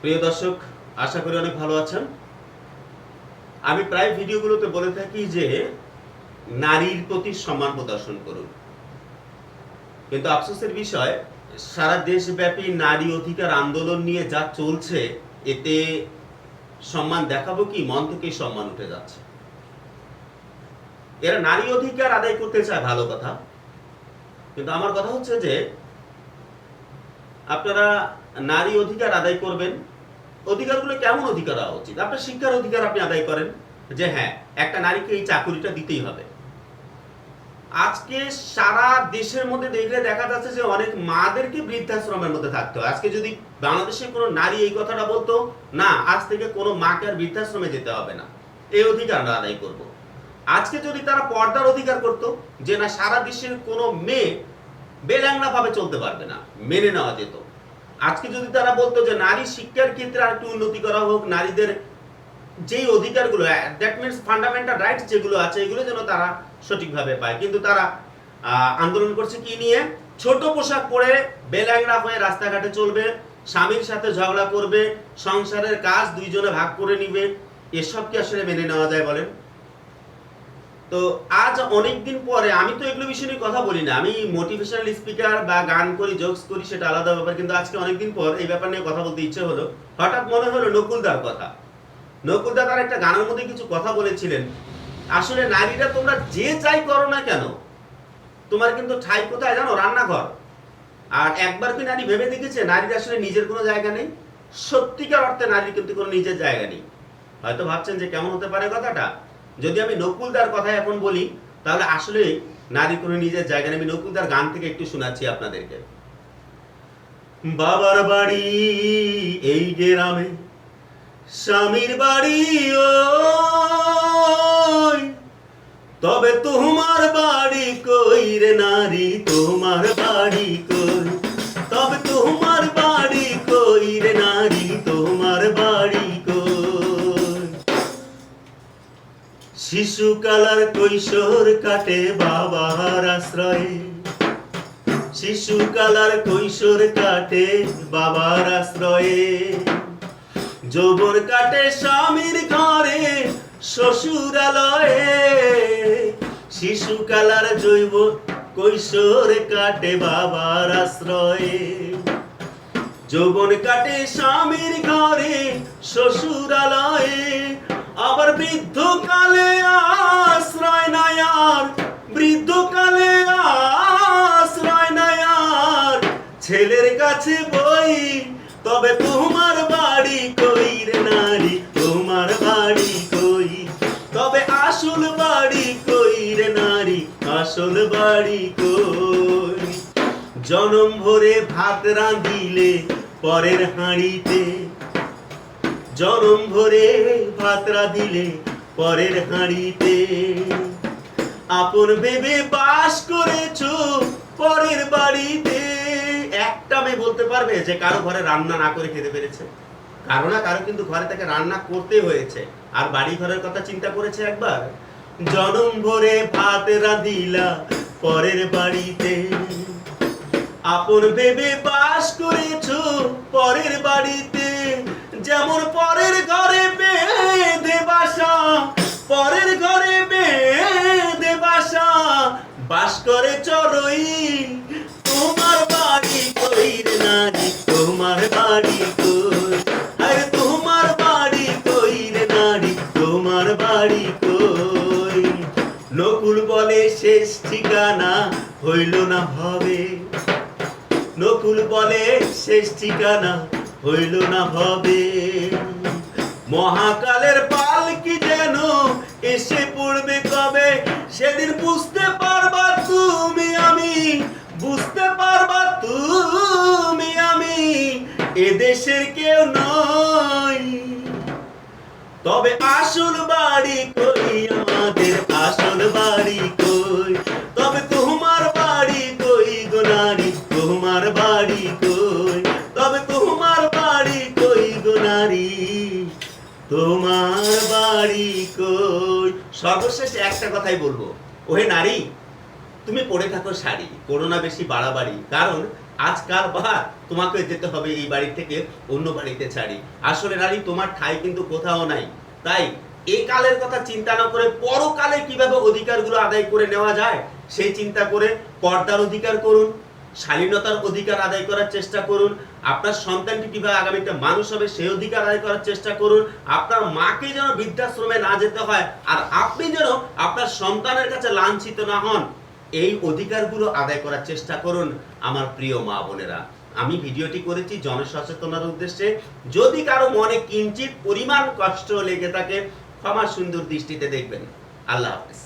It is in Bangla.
প্রিয় দর্শক, আশা করি অনেক ভালো আছেন। আমি প্রায় ভিডিওগুলোতে বলে থাকি যে, নারীর প্রতি সম্মান প্রদর্শন করুন। কিন্তু আফসোসের বিষয়, সারা দেশব্যাপী নারী অধিকার আন্দোলন নিয়ে যা চলছে, এতে সম্মান দেখাবো কি, মন থেকেই সম্মান উঠে যাচ্ছে। এরা নারী অধিকার আদায় করতে চায়, ভালো কথা। কিন্তু আমার কথা হচ্ছে যে, আপনারা নারী অধিকার আদায় করবেন। অধিকারগুলো কেমন অধিকার হওয়া উচিত? আপনার শিক্ষার অধিকার আপনি আদায় করেন যে হ্যাঁ একটা নারীকে এই চাকুরিটা দিতেই হবে। আজকে সারা দেশের মধ্যে দেখলে দেখা যাচ্ছে যে অনেক মাদেরকে বৃদ্ধাশ্রমের মধ্যে থাকতে হয়। আজকে যদি বাংলাদেশে কোনো নারী এই কথাটা বলতো, না, আজ থেকে কোনো মাকে আর বৃদ্ধাশ্রমে যেতে হবে না। এই অধিকার আমরা আদায় করব। আজকে যদি তারা পর্দার অধিকার করত, যে না, সারা দেশের কোনো মেয়ে বেল্যাংলা ভাবে চলতে পারবে না, মেনে নেওয়া যেত। আজকে যদি তারা বলতো যে নারী শিক্ষার ক্ষেত্রে আর একটু উন্নতি করা হোক, নারীদের যেই অধিকারগুলো দ্যাট মিনস ফান্ডামেন্টাল রাইটস যেগুলো আছে, এগুলো যেন তারা সঠিকভাবে পায়। কিন্তু তারা আন্দোলন করছে কি নিয়ে? ছোট পোশাক পরে বেল্যাংরা হয়ে রাস্তাঘাটে চলবে, স্বামীর সাথে ঝগড়া করবে, সংসারের কাজ দুইজনে ভাগ করে নিবে। এসব কি আসলে মেনে নেওয়া যায় বলেন? তো আজ অনেক দিন পরে, আমি তো এগুলো বিষয় নিয়ে কথা বলি না। আমি মোটিভেশনাল স্পিকার বা গান করি জোকস করি, সেটা আলাদা ব্যাপার, কিন্তু আজকে অনেকদিন পর এই ব্যাপার নিয়ে কথা বলতে ইচ্ছে হলো। হঠাৎ মনে হলো নকুলদার কথা। নকুলদা তার একটা গানের মধ্যে কিছু কথা বলেছিলেন। আসলে নারীরা তোমরা যে চাই করো না কেন, তোমার কিন্তু ঠাই কোথায় জানো? রান্নাঘর। আর একবার কি নারী ভেবে দেখেছে, নারীর আসলে নিজের কোনো জায়গা নেই? সত্যিকার অর্থে নারীর কিন্তু কোনো নিজের জায়গা নেই। হয়তো ভাবছেন যে কেমন হতে পারে কথাটা? যদি আমি নকুলদার কথা এখন বলি, তাহলে আসলে নারীর কোনো নিজের জায়গা আমি নকুলদার গান থেকে একটু শোনাচ্ছি আপনাদেরকে। বাবার বাড়ি, এই গ্রামে স্বামীর বাড়ি, ওই। তবে তোমার বাড়ি কই রে নারী? তোমার বাড়ি কই? শিশুকালার কৈশোর কাটে বাবার আশ্রয়ে। শিশুকালার কৈশোর কাটে বাবার আশ্রয়ে। যৌবন কাটে স্বামীর ঘরে, শ্বশুরালয়ে। শিশুকালার জৈব কৈশোর কাটে বাবার আশ্রয়ে। যৌবন কাটে স্বামীর ঘরে, শ্বশুরালয়ে। আবার বৃদ্ধকালে আসল বাড়ি কই? জনম ভরে ভাত রাঁধিলে পরের হাঁড়িতে। জনম ভরে ভাত রাঁধিলে পরের হাঁড়িতে। আপন ভেবে বাস করেছ পরের বাড়িতে। একটা মেয়ে বলতে পারবে যে কারও ঘরে রান্না না করে খেতে পেরেছে। কারও না কারও কিন্তু ঘরে তাকে রান্না করতে হয়েছে। আর বাড়ি ঘরের কথা চিন্তা করেছে একবার? জনম ভরে ভাত রাঁধিলা পরের বাড়িতে। আপন ভেবে বাস করেছ পরের বাড়িতে। যেমন পরের ঘরে বেঁধে বাসা, পরের ঘরে বেঁধে বাসা। বাস করে চড়ই তোমার বাড়ি কই রে নারী তোমার বাড়ি কই? আরে তোমার বাড়ি কই রে নারী তোমার বাড়ি কই? নকুল বলে শেষ ঠিকানা হইল না হবে নকুল বলে শেষ ঠিকানা হইল না হবে মহাকালের পালকি যেন এসে পড়বে কবে, সেদিন বুঝতে পারবা তুমি আমি, বুঝতে পারবা তুমি আমি এদেশের কেউ নয় তবে আসল বাড়ি কই? আসল বাড়ি কই? তবে তোমার বাড়ি কই গো নারী? তোমার বাড়ি কই? তবে তোমার বাড়ি কই গো নারী? তোমার বাড়ি কই? সর্বশেষ একটা কথাই বলব। ওহে নারী, তুমি পরে থাকো শাড়ি করোনা বেশি বাড়াবাড়ি। কারণ আজকাল বা তোমাকে যেতে হবে এই বাড়ি থেকে অন্য বাড়িতে ছাড়ি আসলে নারী, তোমার ঠাই কিন্তু কোথাও নাই। তাই এই কালের কথা চিন্তা না করে পরকালে কীভাবে অধিকারগুলো আদায় করে নেওয়া যায়, সেই চিন্তা করে পর্দার অধিকার করুন, শালীনতার অধিকার আদায় করার চেষ্টা করুন, আপনার সন্তানটি কীভাবে আগামীতে মানুষ হবে সেই অধিকার আদায় করার চেষ্টা করুন, আপনার মাকে যেন বৃদ্ধাশ্রমে না যেতে হয়, আর আপনি যেন আপনার সন্তানের কাছে লাঞ্ছিত না হন, এই অধিকারগুলো আদায় করার চেষ্টা করুন, আমার প্রিয় মা বোনেরা। আমি ভিডিওটি করেছি জনসচেতনার উদ্দেশ্যে। যদি কারও মনে কিঞ্চিত পরিমাণ কষ্ট লেগে থাকে ক্ষমা সুন্দর দৃষ্টিতে দেখবেন। আল্লাহ হাফিজ।